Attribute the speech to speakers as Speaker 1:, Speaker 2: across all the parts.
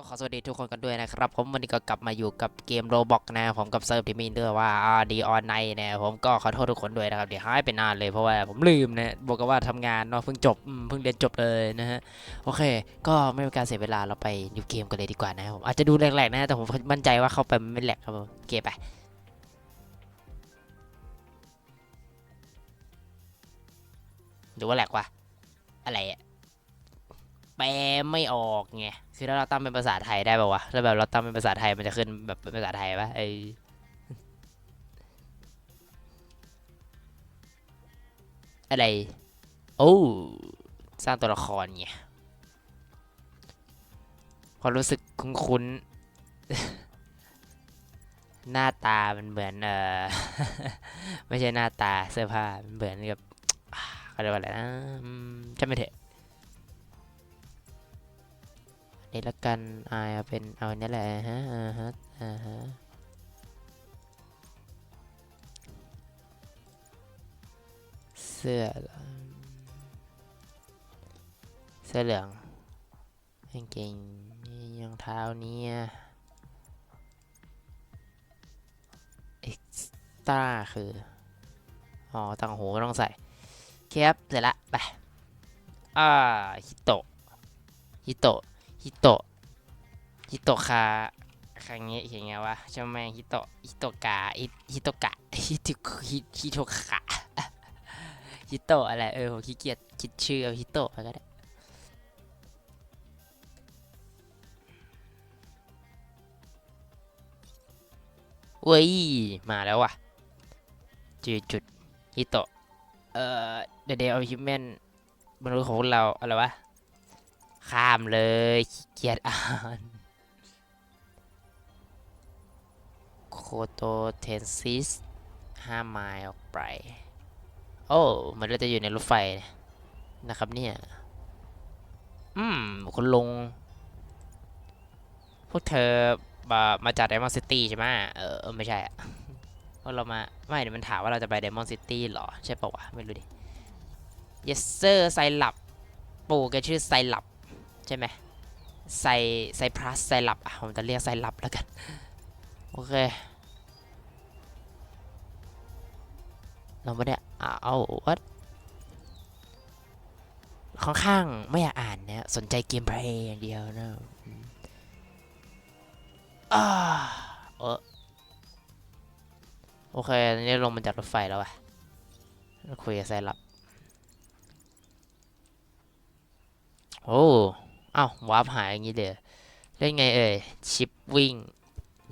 Speaker 1: ก็ขอสวัสดีทุกคนกันด้วยนะครับ ผมวันนี้ก็กลับมาอยู่กับเกมโรบอกนะผมกับเซิร์ฟที่มีเรื่องว่าดีออนไนเนี่ยผมก็ขอโทษทุกคนด้วยนะครับเดี๋ยวหายไปนานเลยเพราะว่าผมลืมนะบอกกันว่าทำงานเนาะเพิ่งจบเพิ่งเรียนจบเลยนะฮะโอเค ก็ไม่เป็นการเสียเวลาเราไปนิวเกมกันเลยดีกว่านะผมอาจจะดูแหลกๆนะแต่ผมมั่นใจว่าเข้าไปมันไม่แหลกครับผมโอเคไปหรือว่าแหลกวะอะไรอะ แปลไม่ออกไงคือถ้าเราตั้งเป็นภาษาไทยได้ป่าวะถ้าแบบเราตั้งเป็นภาษาไทยมันจะขึ้นแบบเป็นภาษาไทยปะไออะไร โอ้สร้างตัวละครไงความรู้สึกคุ้นๆ หน้าตามันเหมือนเออไม่ใช่หน้าตาเสื้อผ้ามันเหมือนกับเขาเรียกว่าอะไรนะอืมจำไม่เถอะ นี่ละกันอายเอเป็นเอาอันนี้แหละฮะอ่าฮะอ่าฮะเสื้อเสื้อเหลืองกางเกงรองเท้านี่ยเอ็กซ์ต้าคือ อ๋อต่างหูก็ต้องใส่เคปเสร็จละ ไป อ่าฮิโตะฮิโตะ ฮิโตะฮิโตะคาคาเงะอย่างเงี้ยวะใช่ไหมฮิโตะฮิโตะกะฮิฮิโตะกะฮิโตฮิฮิโตะกะฮิโตะอะไรเออผมขี้เกียจคิดชื่อเอาฮิโตะไปก็ได้เว้ยมาแล้วว่ะจุดจุดฮิโตะเอ่อ The Day of Human มนุษย์ของเราอะไรวะ ข้ามเลยขี้เกียจอ่านโคโตเทนซิสห้าไมล์ออกไป โอ้เหมือนเราจะอยู่ในรถไฟนะครับเนี่ย อืมคุณลุงพวกเธอมาจากไดมอนด์ซิตี้ใช่ไหมเออ ไม่ใช่อะเพราะเรามา ไม่เดี๋ยวมันถามว่าเราจะไปไดมอนด์ซิตี้หรอ ใช่ปะวะ ไม่รู้ดิ yes sir ไซลับ ปู่แกชื่อไซลับ ใช่ไหมไซไซพลัสไซลับอะผมจะเรียกไซลับแล้วกัน โอเค เราไม่ได้อ่าเอาวัดข้างไม่อยากอ่านเนี่ยสนใจเกมเพลย์อย่างเดียวนะอ่าเออโอเคตอนนี้ลงมาจากรถไฟแล้วอะคุยกับไซลับ โอ้ อ้าวาร์ปหายอย่างนี้เลยเล่นไงเอ่ยชิปวิ่ง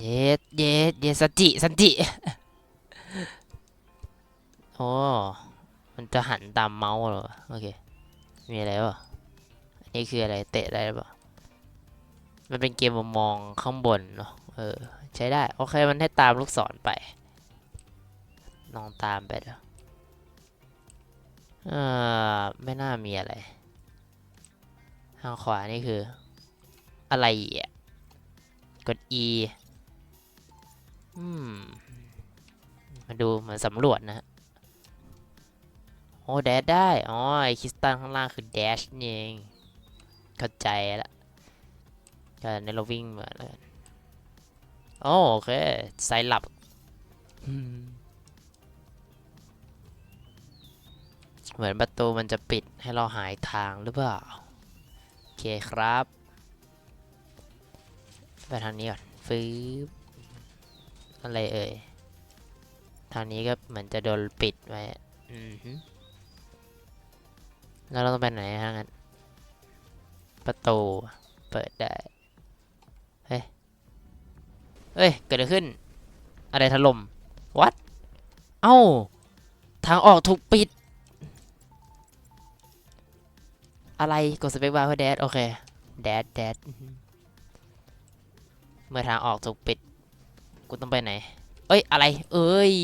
Speaker 1: เยสเยสเยสสันจิสันจิโอ้มันจะหันตามเมาส์เหรอโอเคมีอะไรวะอันนี่คืออะไรเตะได้หรือเปล่ามันเป็นเกมมุมมองข้างบนเนาะเออใช้ได้ โอเคมันให้ตามลูกศรไปลองตามไปเด้อเออไม่น่ามีอะไร ทางขวานี่คือ อะไรอะกด E อืมมาดูเหมือนสำรวจนะฮะโอ้แดชได้ อ๋อไอคริสตัลข้างล่างคือแดชนี่เอง เข้าใจละก็ในเราวิ่งเหมือนแล้วกันโอ้โอเคไซลับเหมือนประตูมันจะปิดให้เราหายทางหรือเปล่า เคครับ ไปทางนี้ก่อนฟื้บอะไรเอ่ย ทางนี้ก็เหมือนจะโดนปิดไว้อือฮึแล้วเราต้องไปไหนฮะงั้น ประตู เปิดได้ เฮ้ย เฮ้ย เกิดอะไรขึ้น อะไรถล่ม วัด เอ้า ทางออกถูกปิด อะไรกดสเปคบาร์เพื่อแดดโอเคแดดแดดเมื่อทางออกถูกปิด กูต้องไปไหน เอ้ย อะไรเอ้ย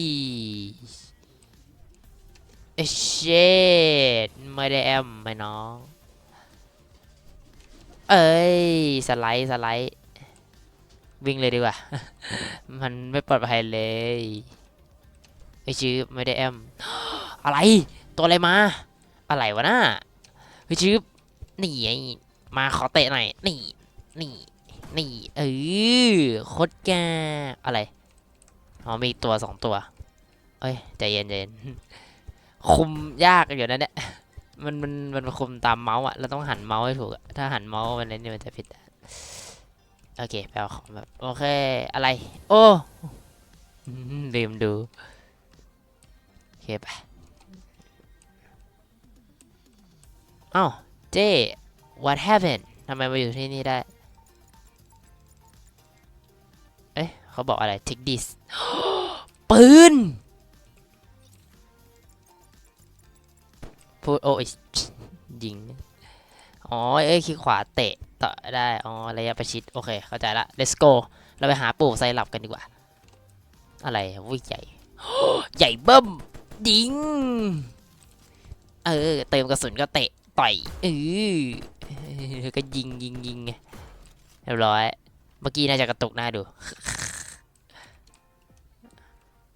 Speaker 1: เอ้ยเชดไม่ได้แอมไม่น้อง เอ้ย สไลด์ สไลด์ วิ่งเลยดีกว่า มันไม่ปลอดภัยเลยไอชื่อไม่ได้แอม อะไร ตัวอะไรมา อะไรวะน่า ไอชื่อนี่มาขอเตะหน่อยนี่นี่นี่เออโคตรแกอะไรอ๋อมีตัวสองตัวเอ้ยใจเย็นใจเย็นคุมยากอยู่นะเนี่ยมันมันมันคุมตามเมาส์อะเราต้องหันเมาส์ให้ถูกถ้าหันเมาส์มันเล่นมันจะผิดโอเคไปเอาของแบบโอเคอะไร โอ้อืมลืมดูโอเคไป อ้าเจ้ what happened ทำไมมาอยู่ที่นี่ได้ เอ๊ะเขาบอกอะไร take this ปืนพูดโอ้ยยิง อ๋อ เอ้ยคลิกขวาเตะต่อได้ อ๋อ ระยะประชิด โอเค เข้าใจละ let's go เราไปหาปู่ไซรัปกันดีกว่า อะไรวุ้ยใหญ่ ใหญ่เบิ้มยิง เออ เติมกระสุนก็เตะ ต่อยเออก็ยิงยิงยิงเรียบร้อย เมื่อกี้น่าจะกระตุกหน้าดู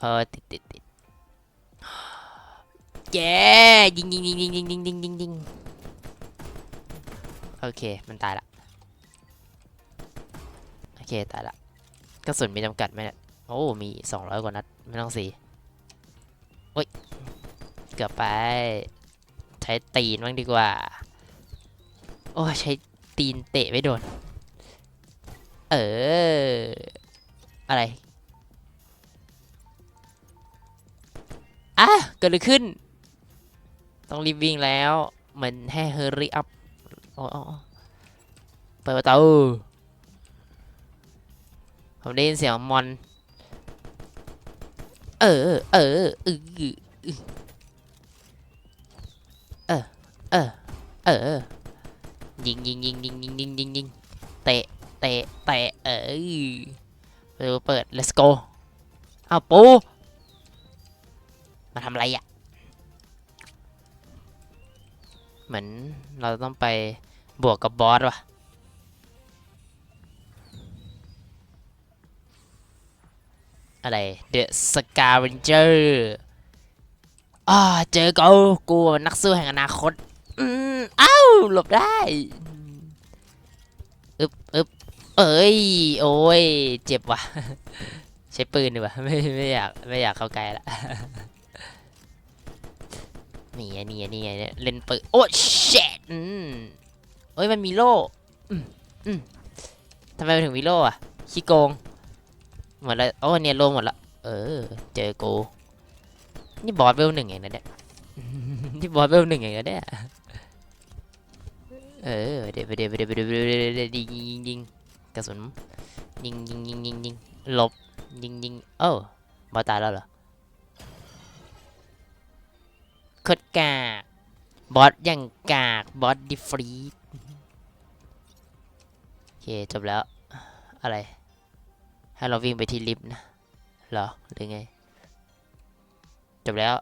Speaker 1: เออติดติดติดแย่ยิงยิงยิงยิงยิงยิงยิงยิงยิงโอเค มันตายละ โอเค ตายละกระสุนมีจำกัดไหมเนี่ยโอ้ มีสองร้อยกว่านัด ไม่ต้องสี่โอ้ย เกือบไป ใช้ตีนบ้างดีกว่า โอ้ใช้ตีนเตะไม่โดน เออ อะไรอะเกิดอะไรขึ้น ต้องรีบวิ่งแล้ว เหมือนให้เฮอรี่อัพโอ้โอ้โอ้เปิดประตูผมได้ยินเสียงมอน เออ เออเออ เออ เออ เออ ยิงยิงยิงยิงยิงยิงยิงยิงเตะ เตะ เตะ เออประตูเปิด let's go เอาปู มาทำอะไรอะ เหมือนเราต้องไปบวกกับบอสว่ะอะไร The Scavenger อ่าเจอกูกูนักสู้แห่งอนาคต อืมเอ้าหลบได้อึบอึบเอ้ย โอ้ย เจ็บว่ะ ใช้ปืนดีกว่าไม่ไม่อยากไม่อยากเข้าใกล้ละนี่ไงนี่ไงนี่ไงเนี่ยเล่นปืนโอ้เชดอืมเอ้ยมันมีโล่อืมอืมทำไมมันถึงมีโล่อะขี้โกงหมดแล้วโอ้เนี่ยโล่หมดละเออ เจอกู นี่บอสเวลหนึ่งเองนะเนี่ย นี่บอสเวลหนึ่งเองนะเนี่ย เออเดี๋ยวเดี๋ยวเดี๋ยวเดี๋ยวเดี๋ยวเดี๋ยวเดี๋ยวยิงยิงยิงกระสุนยิงยิงยิงยิงยิงหลบยิงยิงเอ้าบอสตายแล้วเหรอโคตรกากบอสอย่างกากบอสดิฟรีดโอเคจบแล้ว อะไร ให้เราวิ่งไปที่ลิฟต์นะ เหรอ หรือไง จบแล้ว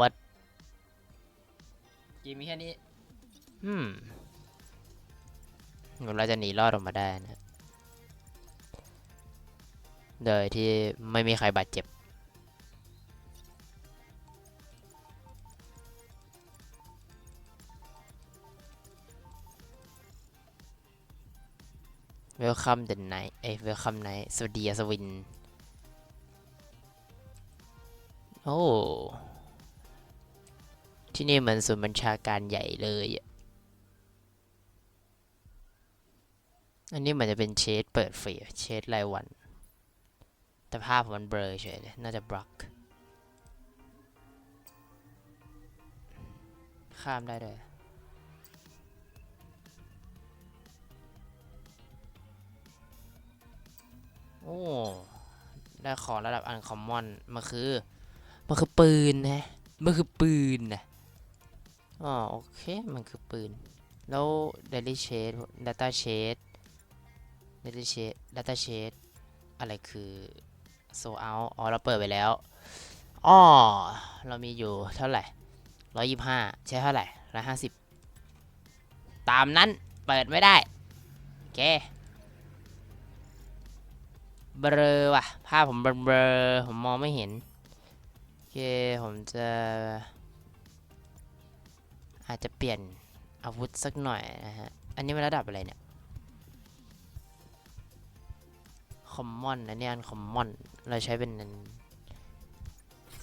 Speaker 1: วัดเกมมีแค่นี้ อืมเราจะหนีรอดออกมาได้นะโดยที่ไม่มีใครบาดเจ็บ Welcome the night เอ้ย Welcome night สวัสดีอัศวิน โอ้ที่นี่เหมือนศูนย์บัญชาการใหญ่เลยอะอันนี้มือนจะเป็นเชดเปิดฟรีเชดรายวัน แต่ภาพมันเบลอเฉยเลยน่าจะบล็อก ข้ามได้ด้วยโอ้ ได้ของระดับอันคอมมอนมันคือ มันคือปืนนะ มันคือปืนนะอ๋อโอเค มันคือปืน แล้ว Daily Shade Data Shade Daily Shade Data Shade อะไรคือ So Out อ๋อ เราเปิดไปแล้ว อ๋อ เรามีอยู่เท่าไหร่ร้อยยี่ห้าใช้เท่าไหร่ร้อยห้าสิบตามนั้น เปิดไม่ได้โอเคเบลอว่ะ ภาพผมเบลอผมมองไม่เห็น เค ผมจะ อาจจะเปลี่ยนอาวุธสักหน่อยนะฮะ อันนี้มันระดับอะไรเนี่ย คอมมอนอันนี้อันคอมมอน เราใช้เป็น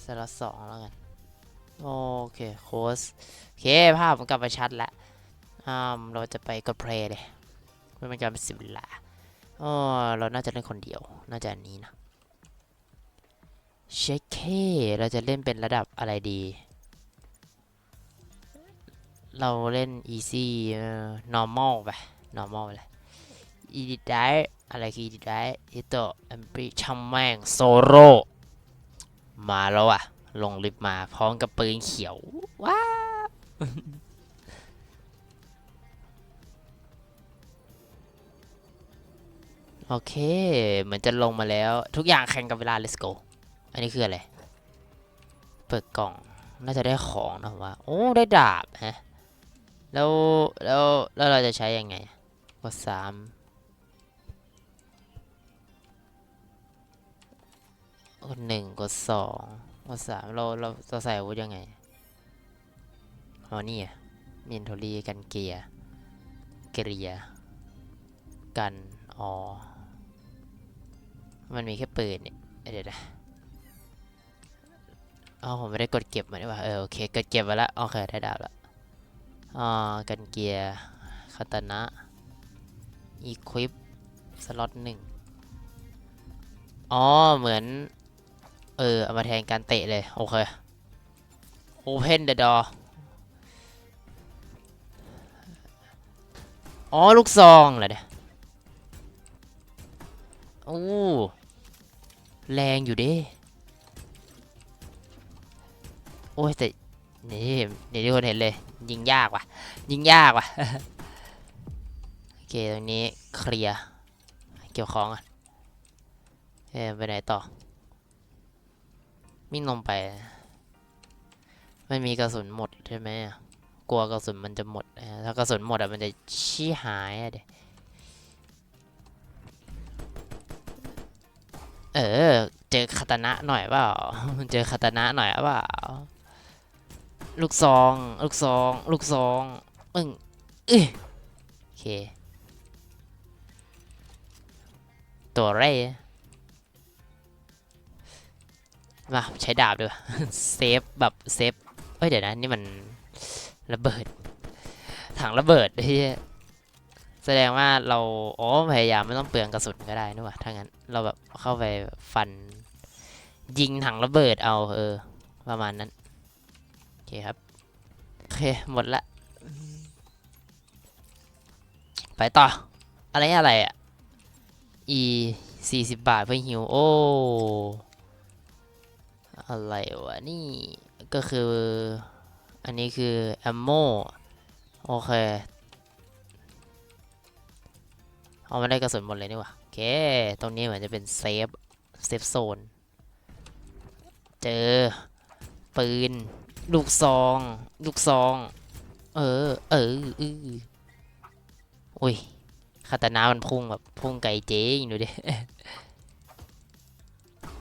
Speaker 1: สล็อตสองแล้วกัน โอเคโค้ชโอเค ภาพมันกลับมาชัดแล้วอ่าเราจะไปกดเพลย์เลยไม่เป็นการเป็นสิบเวลาอ๋อเราน่าจะเล่นคนเดียว น่าจะอันนี้นะ เช็คเคเราจะเล่นเป็นระดับอะไรดี เราเล่น easy normal ไป normal ไปเลยอีดิได้อะไรคืออีดิได้ฮิโตะแอมปรีช่างแม่งโซโรมาแล้วอะลงลิฟต์มาพร้อมกับปืนเขียว ว้าโอเค เหมือนจะลงมาแล้ว ทุกอย่างแข่งกับเวลา let's go อันนี้คืออะไร เปิดกล่อง น่าจะได้ของนะผมว่า โอ้ ได้ดาบฮะ แล้ว แล้ว แล้วเราจะใช้ยังไงกดสามกดหนึ่งกดสองกดสามเรา เราจะใส่อาวุธยังไง อ๋อ นี่อะมินโทรีกันเกียร์ เกรียกัน อ๋อ มันมีแค่ปืนเนี่ย เดี๋ยวนะ อ๋อผมไม่ได้กดเก็บมาดีกว่าเออโอเคกดเก็บมาล้วโอเคได้ดาบล้วอ่ากันเกียร์คาตานะอีควิปสล็อตหนึ่งอ๋อเหมือน เออเอามาแทนการเตะเลย โอเค Open the door อ๋อ ลูกซองเหรอเนี่ยโอ้ แรงอยู่เด้ อ้ยแต่นี่เดี๋ยทุกคนเห็นเลย ยิงยากว่ะ ยิงยากว่ะ โอเคตรงนี้เคลียร์เกี่ยวของอะเอ้ไปไหนต่อมิ่งลงไป ไม่มีกระสุนหมดใช่ไหมอะกลัวกระสุนมันจะหมด ถ้ากระสุนหมดอะมันจะชี้หายอะเด็เออ เจอคาตานะหน่อยเปล่า เจอคาตานะหน่อยเปล่า ลูกซอง ลูกซอง ลูกซองอึ้งเอ้โอเค ตัวเร่มาใช้ดาบด้วยเซฟแบบเซฟเอ้ยเดี๋ยวนะนี่มันระเบิด ถังระเบิดที่แสดงว่าเราอ๋อพยายามไม่ต้องเปลืองกระสุนก็ได้นี่หว่าถ้างั้นเราแบบเข้าไปฟันยิงถังระเบิดเอาเออประมาณนั้น เคครับ โอเค หมดละ ไปต่อ อะไรอะไรอะ e สี่สิบบาทเพื่อฮิว โอ้ อะไรวะ นี่ก็คือ อันนี้คือ ammo โอเค เอามาได้กระสุนหมดเลยนี่ว่าโอเค ตรงนี้เหมือนจะเป็นเซฟ เซฟโซน เจอ ปืน ลูกซอง ลูกซอง เออ เอออืออุ้ยคาตานามันพุ่งแบบพุ่งไกลเจ๊งดูดิ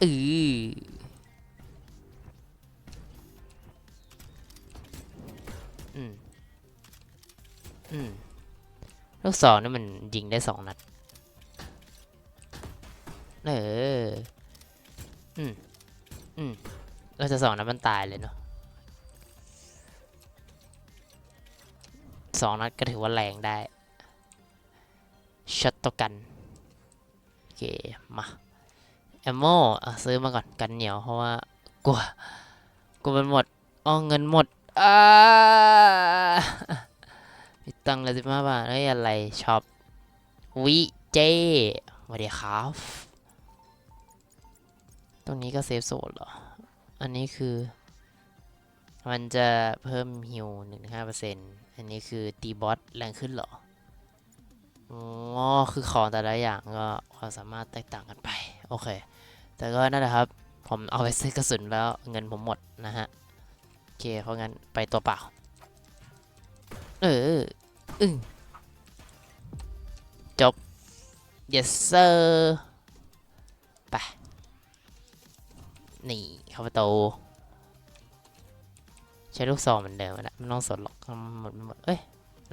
Speaker 1: อืออืมอืมลูกซองนี่มันยิงได้สองนัด เออ อืมอืมเราจะสองนัดมันตายเลยเนาะ สองนัดก็ถือว่าแรงได้ช็อตต่อกันโอเคมาแอมโมอะซื้อมาก่อนกันเหนียวเพราะว่ากลัวกลัวมันหมดอ๋อเงินหมดอ่ามีตังค์เลยสิบห้าบาทเฮ้ยอะไรช็อปวิเจสวัสดีครับ ตรงนี้ก็เซฟโซนเหรอ อันนี้คือ มันจะเพิ่มฮิวหนึ่งห้าเปอร์เซ็นต์ อันนี้คือตีบอสแรงขึ้นเหรออ๋อคือของแต่ละอย่างก็ความสามารถแตกต่างกันไป โอเค แต่ก็นั่นแหละครับ ผมเอาไปซื้อกระสุนแล้วเงินผมหมดนะฮะ โอเค เพราะงั้นไปตัวเปล่า เออ อึ้งจบ yes sir ไป นี่เข้าประตู ช้ลูกซองเหมือนเดิมนะไม่ต้องสนหรอกหมดหมดเอ้ย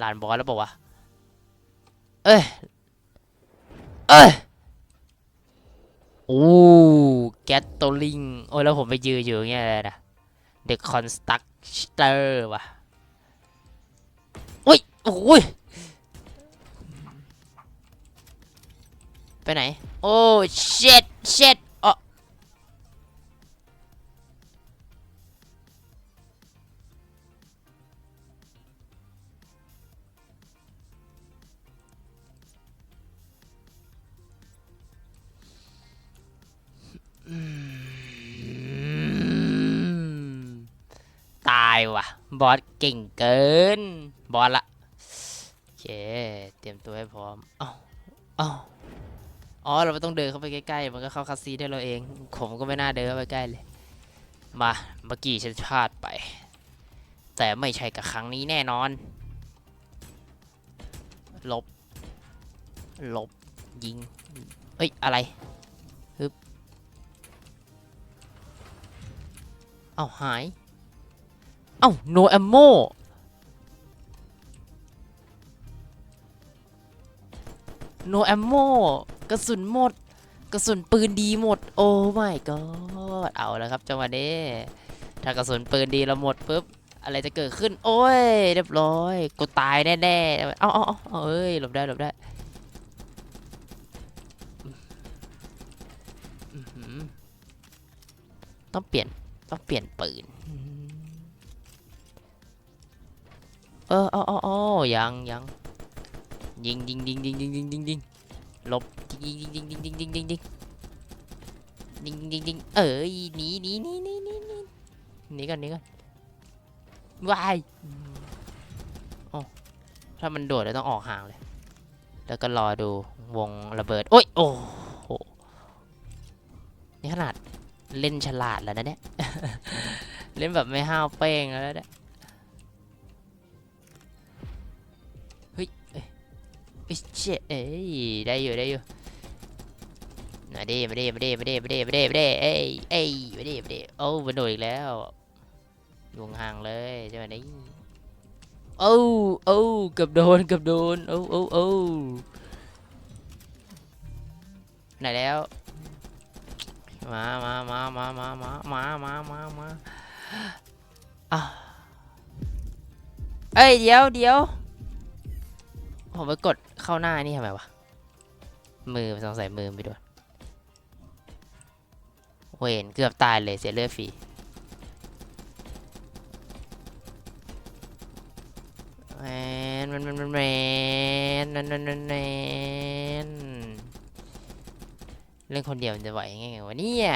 Speaker 1: ลานบอสแล้วบอกว่าวะเอ้ยเอ้ยโอ้แกตโตลิงโอ้ยแล้วผมไปยืนอยู่อย่างเงี้ยเลยนะ The Constructor ว่ะอุ้ยโอ้ยไปไหน โอ้ shit shit บอสเก่งเกิน บอสละโอเค เตรียมตัวให้พร้อมเอ้าเอ้าอ๋อ เราไม่ต้องเดินเข้าไปใกล้ๆ มันก็เข้าคัสซีได้เราเอง ผมก็ไม่น่าเดินเข้าไปใกล้เลย มา เมื่อกี้ฉันพลาดไป แต่ไม่ใช่กับครั้งนี้แน่นอน ลบ ลบ ยิง เฮ้ย อะไรฮึบ เอาหาย เอ้า no ammo no ammo กระสุนหมด กระสุนปืนดีหมด โอ้ my god เอาแล้วครับจังหวะนี้ ถ้ากระสุนปืนดีเราหมดปุ๊บอะไรจะเกิดขึ้น โอ้ย เรียบร้อยกูตายแน่ๆเอาเอาเอาเอ้ยหลบได้หลบได้ต้องเปลี่ยนต้องเปลี่ยนปืน เออเอาเอาเอยังยังยิงยิงยิงยิงยิงยิงยิงยิงหลบยิงยิงยิงยิงยิงยิงยิงยิงยิงยิงยิงเอ้ยหนีหนีหนีหนีหนีหนีหนีก่อนหนีก่อนวายโอ๋อถ้ามันโดดเราต้องออกห่างเลย แล้วก็รอดูวงระเบิดโอ้ยโอ้โหนี่ขนาดเล่นฉลาดแล้วนะเนี่ย เล่นแบบไม่ห้าวเป้งแล้วเนี่ย เอ้เจ๊เอ้ยได้อยู่ได้อยู่มาดิมาดิมาดิมาดิมาดิมาดิมาดิเอ้ยเอ้ยมาดิมาดิโอ้มันโดดอีกแล้วอยู่ห่างเลยใช่ไหมนี่โอ้โอ้เกือบโดนเกือบโดนโอ้โอ้โอ้ไหนแล้วมามามามามามามามามามาอะเอ้ยเดี๋ยวเดี๋ยว ผมไปกดเข้าหน้านี่ทำไมวะ มือสงสัยมือไปโดนเวนเกือบตายเลยเสียเลือดฟรีแมนมันมันมันแมนมันมันมันแมนเล่นคนเดียวมันจะไหวยังไงวะเนี่ย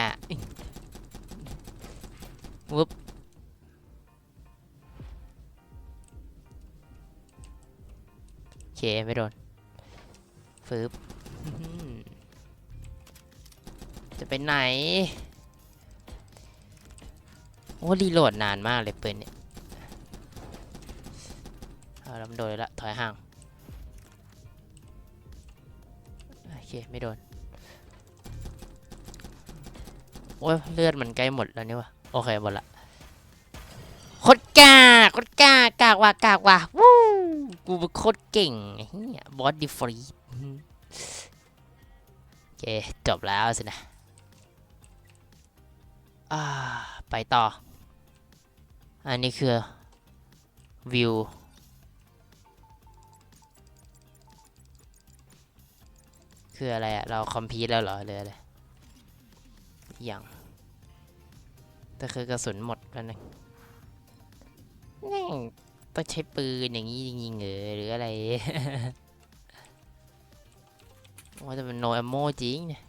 Speaker 1: วุ๊บ เคไม่โดนฟืบจะไปไหน โอ้รีโหลดนานมากเลยปืนเนี่ยเอาแล้วมันโดนละถอยห่าง โอเค ไม่โดน โอ้ยเลือดมันใกล้หมดแล้วนี่วะโอเคหมดละโคตรกากโคตรกากากว่ะกากว่ะวู้ กูโคตรเก่งไอ้เฮียบอสดีฟรีโอเคจบแล้วสินะอ่าไปต่อ อันนี้คือวิวคืออะไรอะเราคอมพิวแล้วเหรอหรือะไรอย่างแต่คือกระสุนหมดแล้วนึง ต้องใช้ปืนอย่างนี้จริงๆเหรอหรืออะไร ว่าจะเป็นโนแอมโมจริงเนี่ย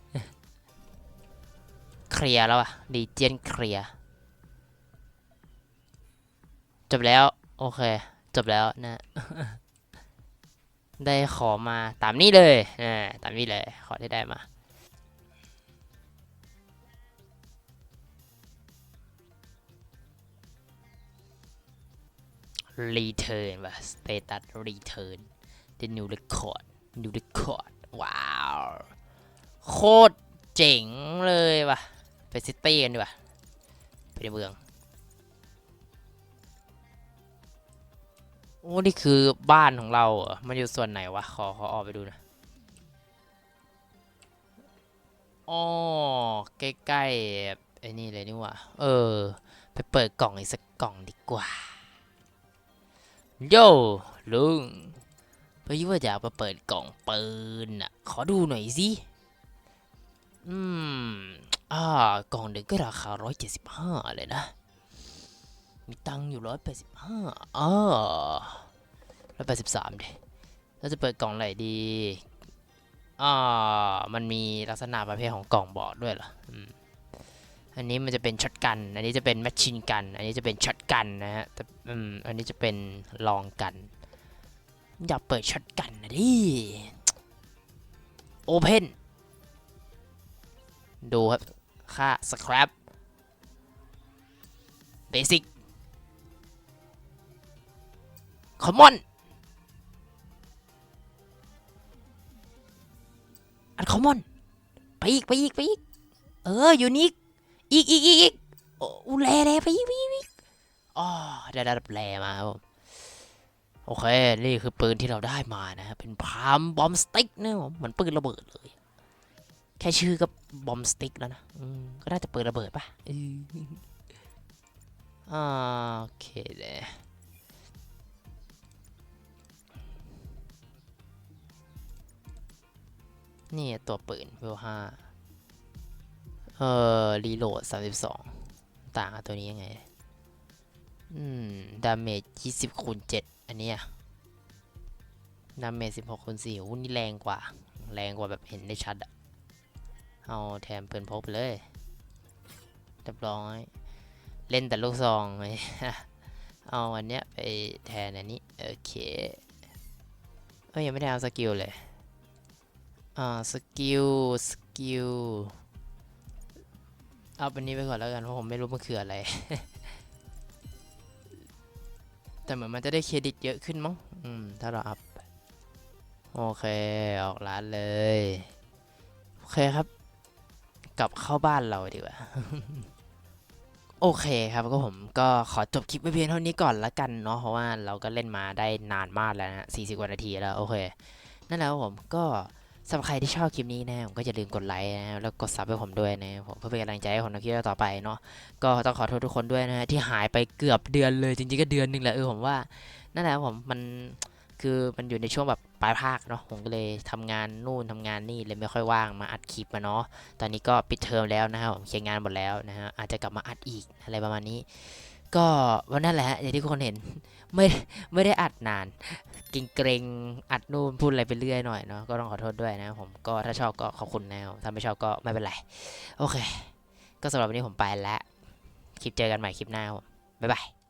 Speaker 1: เคลียร์แล้วอะดีเจนเคลียร์จบแล้ว โอเค จบแล้วนะ ได้ขอมาตามนี้เลยนะตามนี้เลย ขอที่ได้มา return ว่ะ status return the new record new record ว้าว โคตรเจ๋งเลยว่ะ ไปซิตี้กันดีกว่า ไปในเมือง โอ้ นี่คือบ้านของเราเหรอ มันอยู่ส่วนไหนวะ ขอ ขอออกไปดูนะอ๋อใกล้ๆไอ้นี่เลยนี่ว่าเออ ไปเปิดกล่องอีกสักกล่องดีกว่า โย่ลุงพอดีว่าอยากมาเปิดกล่องปืนอะ ขอดูหน่อยสิ อืม อ่า กล่องหนึ่งก็ราคาร้อยเจ็ดสิบห้าเลยนะ มีตังอยู่ร้อยแปดสิบห้าอ่าร้อยแปดสิบสามเดเราจะเปิดกล่องไหนดี อ่า มันมีลักษณะประเภทของกล่องบอกด้วยเหรอ อืม อันนี้มันจะเป็นช็อตกัน อันนี้จะเป็นแมชชีนกัน อันนี้จะเป็นช็อตกันนะฮะแต่อืมอันนี้จะเป็นลองกัน อยากเปิดช็อตกันนะดิโอเพนดูครับ ค่า scrap basic common อัน common ไปอีก ไปอีก ไปอีก เออยูนิค อีกอีกอีกอีกโอ้อูแลแลไปอีกไปอีกไปอีกอ๋อได้ระดับแลมาครับโอเค นี่คือปืนที่เราได้มานะ เป็นพามบอมสติ๊กนะผมเหมือนปืนระเบิดเลย แค่ชื่อก็บอมสติ๊กแล้วนะก็น่าจะปืนระเบิดปะโอเคเลยนี่ตัวปืนเวลห้า เอ่อรีโหลด32ต่างกับตัวนี้ยังไง อืม ดาเมจ20คูณ7อันเนี้ยดาเมจ16คูณ4อู้นี่แรงกว่า แรงกว่าแบบเห็นได้ชัดอะเอาแถมปืนพกไปเลยเรียบร้อย เล่นแต่ลูกซองไหมเอาอันเนี้ยไปแทนอันนี้ โอเคเอ้ยยังไม่ได้เอาสกิลเลยอ่าสกิล สกิล เอาเป็นนี้ไปก่อนแล้วกันเพราะผมไม่รู้มันคืออะไร แต่เหมือนมันจะได้เครดิตเยอะขึ้นมั้ง อืม ถ้าเราอัพ โอเค ออกร้านเลย โอเคครับ กลับเข้าบ้านเราดีกว่า โอเคครับก็ผมก็ขอจบคลิปไว้เพียงเท่านี้ก่อนละกันเนาะ เพราะว่าเราก็เล่นมาได้นานมากแล้วนะ40กว่านาทีแล้ว โอเค นั่นแหละครับผมก็ สำหรับใครที่ชอบคลิปนี้นะผมก็อย่าลืมกดไลค์นะแล้วกดซับให้ผมด้วยนะผมเพื่อเป็นกำลังใจให้ผมในคลิปต่อไปเนาะก็ต้องขอโทษทุกคนด้วยนะฮะที่หายไปเกือบเดือนเลยจริงๆก็เดือนหนึงแหละเออผมว่านั่นแหละผมมันคือมันอยู่ในช่วงแบบปลายภาคเนาะผมก็เลยทำงานนู่นทำงานนี่เลยไม่ค่อยว่างมาอัดคลิปมาเนาะตอนนี้ก็ปิดเทอมแล้วนะครับผมเคลียร์งานหมดแล้วนะฮะอาจจะกลับมาอัดอีกอะไรประมาณนี้ ก็วันนั้นแหละอย่างที่ทุกคนเห็น ไม่ไม่ได้อัดนานเกรงๆอัดนู่นพูดอะไรไปเรื่อยหน่อยเนาะก็ต้องขอโทษด้วยนะผมก็ถ้าชอบก็ขอบคุณแนวถ้าไม่ชอบก็ไม่เป็นไร โอเค ก็สำหรับวันนี้ผมไปแล้ว คลิปเจอกันใหม่คลิปหน้าผมบ๊ายบาย